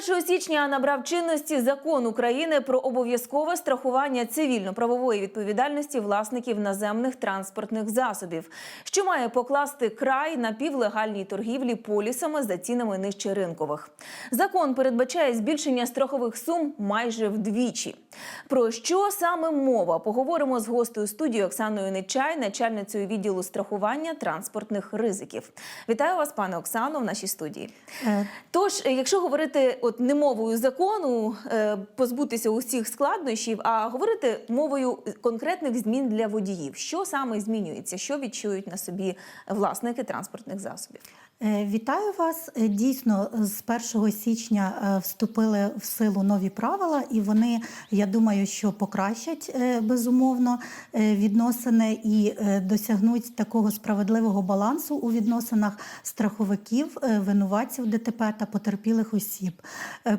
З 1 січня набрав чинності закон України про обов'язкове страхування цивільно-правової відповідальності власників наземних транспортних засобів, що має покласти край напівлегальній торгівлі полісами за цінами нижче ринкових. Закон передбачає збільшення страхових сум майже вдвічі. Про що саме мова? Поговоримо з гостею студії Оксаною Нечай, начальницею відділу страхування транспортних ризиків. Вітаю вас, пане Оксано, в нашій студії. Е, Тож, якщо говорити от не мовою закону, е, позбутися усіх складнощів, а говорити мовою конкретних змін для водіїв, що саме змінюється, що відчують на собі власники транспортних засобів. Е, Вітаю вас. Е, Дійсно, з 1 січня е, вступили в силу нові правила, і вони, я думаю, що покращать безумовно відносини і досягнуть такого справедливого балансу у відносинах страховиків, винуватців ДТП та потерпілих осіб.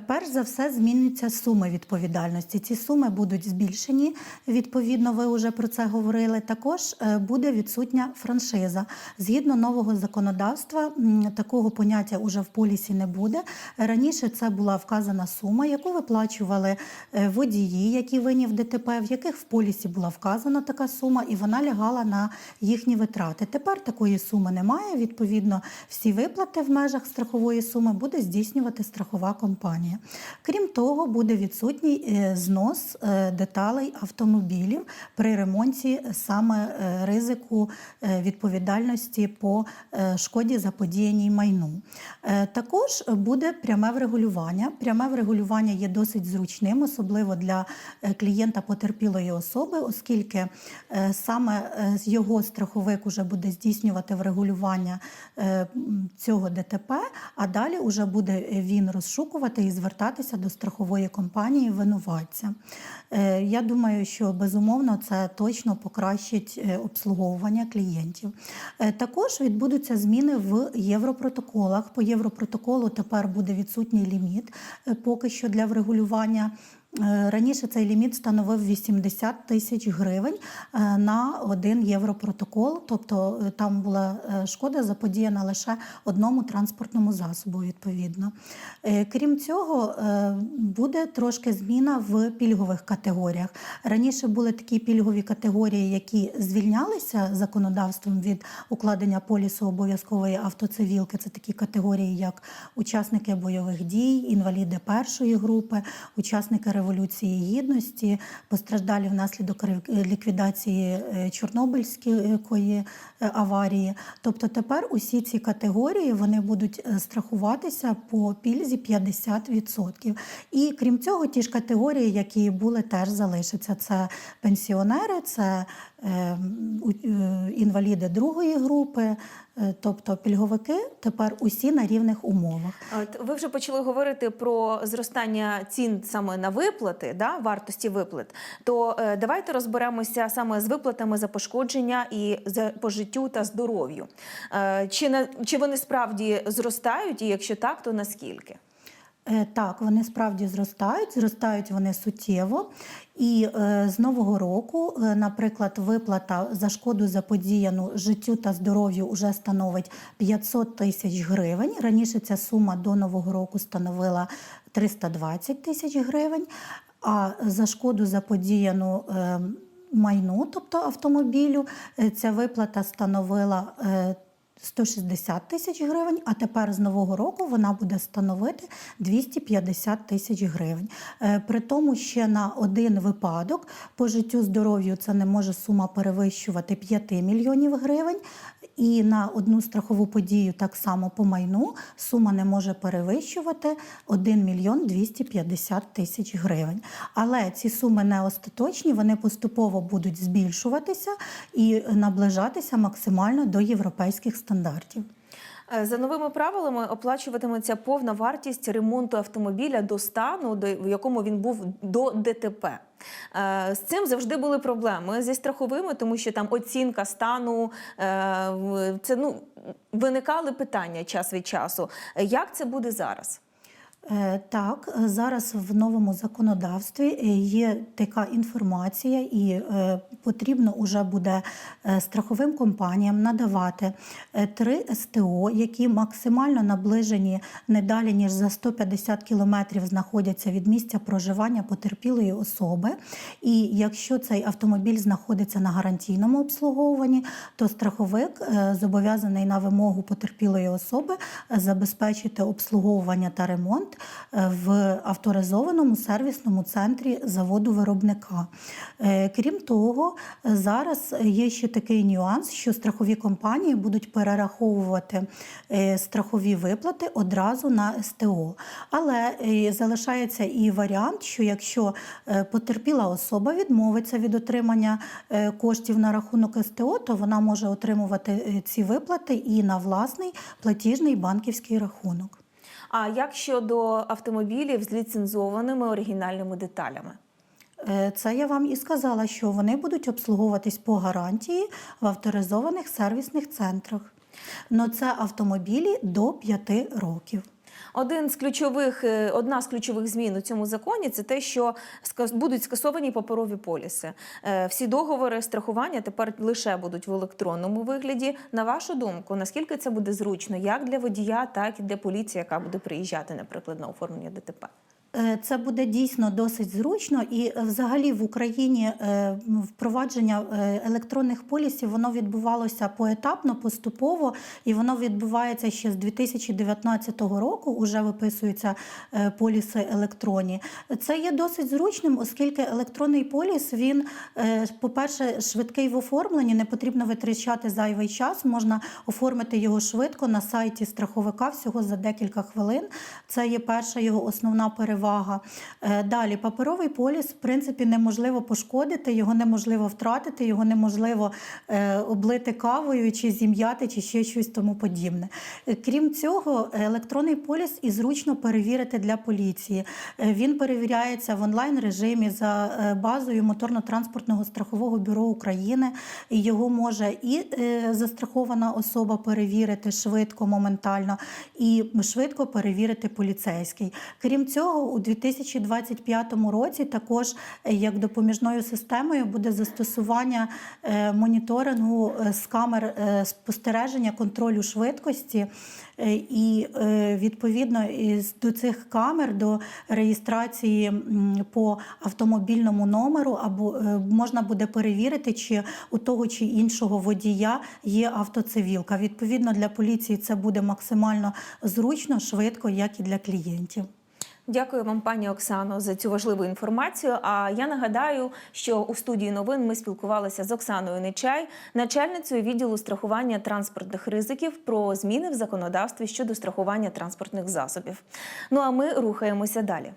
Перш за все, змінюються суми відповідальності. Ці суми будуть збільшені. Відповідно, ви вже про це говорили. Також буде відсутня франшиза. Згідно нового законодавства, такого поняття уже в полісі не буде. Раніше це була вказана сума, яку виплачували е, водії, які винні в ДТП, в яких в полісі була вказана така сума, і вона лягала на їхні витрати. Тепер такої суми немає. Відповідно, всі виплати в межах страхової суми буде здійснювати страхова компанія. Крім того, буде відсутній е, знос е, деталей автомобілів при ремонті саме ризику відповідальності по шкоді заподіяній майну. Е, Також буде пряме врегулювання. Пряме врегулювання є досить зручним, особливо для е, клієнта потерпілої особи, оскільки е, саме його страховик уже буде здійснювати врегулювання цього ДТП, а далі вже буде він розшукувати і звертатися до страхової компанії винуватця. Я думаю, що безумовно це точно покращить обслуговування клієнтів. Також відбудуться зміни в європротоколах. По європротоколу тепер буде відсутній ліміт е, поки що для врегулювання. Е, Раніше цей ліміт становив 80 тисяч гривень е, на один європротокол, тобто е, там була шкода заподіяна лише одному транспортному засобу. Відповідно, крім цього, буде трошки зміна в пільгових категоріях. Раніше були такі пільгові категорії, які звільнялися законодавством від укладення полісу обов'язкової автоцивілки. Це такі категорії, як учасники бойових дій, інваліди першої групи, учасники революції гідності, постраждалі внаслідок ліквідації е, Чорнобильської е, аварії. Тобто тепер усі ці категорії вони будуть е, страхуватися по пільзі 50%. І крім цього, ті ж категорії, які були, теж залишаться. Це пенсіонери, це е, е, інваліди другої групи, е, тобто пільговики тепер усі на рівних умовах. От ви вже почали говорити про зростання цін саме на виплати, да, вартості виплат. То е, давайте розберемося саме з виплатами за пошкодження і за по життю та здоров'ю. Е, чи на чи вони справді зростають, і якщо так, то наскільки? Е, Так, вони справді зростають, зростають вони суттєво. І е, з нового року, е, наприклад, виплата за шкоду заподіяну життю та здоров'ю вже становить 500 тисяч гривень. Раніше ця сума до нового року становила 320 тисяч гривень. А за шкоду заподіяну е, майну, тобто автомобілю, е, ця виплата становила. Е, 160 тисяч гривень, а тепер з нового року вона буде становити 250 тисяч гривень. Е, При тому ще на один випадок по життю здоров'ю це не може сума перевищувати 5 мільйонів гривень. І на одну страхову подію так само по майну сума не може перевищувати 1 мільйон 250 тисяч гривень. Але ці суми не остаточні, вони поступово будуть збільшуватися і наближатися максимально до європейських стандартів. Е, За новими правилами оплачуватиметься повна вартість ремонту автомобіля до стану, в якому він був до ДТП. Е, З цим завжди були проблеми зі страховими, тому що там оцінка стану е, це ну виникали питання час від часу. Як це буде зараз? Е, Так, зараз в новому законодавстві е, є така інформація, і е, потрібно вже буде страховим компаніям надавати три СТО, які максимально наближені не далі ніж за 150 кілометрів знаходяться від місця проживання потерпілої особи. І якщо цей автомобіль знаходиться на гарантійному обслуговуванні, то страховик зобов'язаний на вимогу потерпілої особи забезпечити обслуговування та ремонт е, в авторизованому сервісному центрі заводу виробника. Е, Крім того, зараз є ще такий нюанс, що страхові компанії будуть перераховувати е, страхові виплати одразу на СТО. Але залишається і варіант, що якщо потерпіла особа відмовиться від отримання коштів на рахунок СТО, то вона може отримувати ці виплати і на власний платіжний банківський рахунок. А як щодо автомобілів з ліцензованими оригінальними деталями? Е, Це я вам і сказала, що вони будуть обслуговуватись по гарантії в авторизованих сервісних центрах. Но це автомобілі до 5 років. Один з ключових, е, одна з ключових змін у цьому законі це те, що будуть скасовані паперові поліси. Е, Всі договори страхування тепер лише будуть в електронному вигляді. На вашу думку, наскільки це буде зручно, як для водія, так і для поліції, яка буде приїжджати, наприклад, на оформлення ДТП? Е, Це буде дійсно досить зручно, і е, взагалі в Україні е, впровадження електронних полісів воно відбувалося поетапно, поступово, і воно відбувається ще з 2019 року. Уже виписуються поліси електронні. Це є досить зручним, оскільки електронний поліс він, по-перше, швидкий в оформленні, не потрібно витрачати зайвий час. Можна оформити його швидко на сайті страховика всього за декілька хвилин. Це є перша його основна перевага. Е, Далі паперовий поліс, в принципі, неможливо пошкодити, його неможливо втратити, його неможливо е, облити кавою чи зім'яти, чи ще щось тому подібне. Е, Крім цього, електронний поліс і зручно перевірити для поліції. Він перевіряється в онлайн режимі за базою моторно-транспортного страхового бюро України. Його може і застрахована особа перевірити швидко, моментально, і швидко перевірити поліцейський. Крім цього, у 2025 році також е, як допоміжною системою буде застосування е, моніторингу е, з камер спостереження контролю швидкості. І відповідно до цих камер, до реєстрації по автомобільному номеру, або можна буде перевірити, чи у того чи іншого водія є автоцивілка. Відповідно, для поліції це буде максимально зручно, швидко, як і для клієнтів. Дякую вам, пані Оксано, за цю важливу інформацію. А я нагадаю, що у студії новин ми спілкувалися з Оксаною Нечай, начальницею відділу страхування транспортних ризиків про зміни в законодавстві щодо страхування транспортних засобів. Ну а ми рухаємося далі.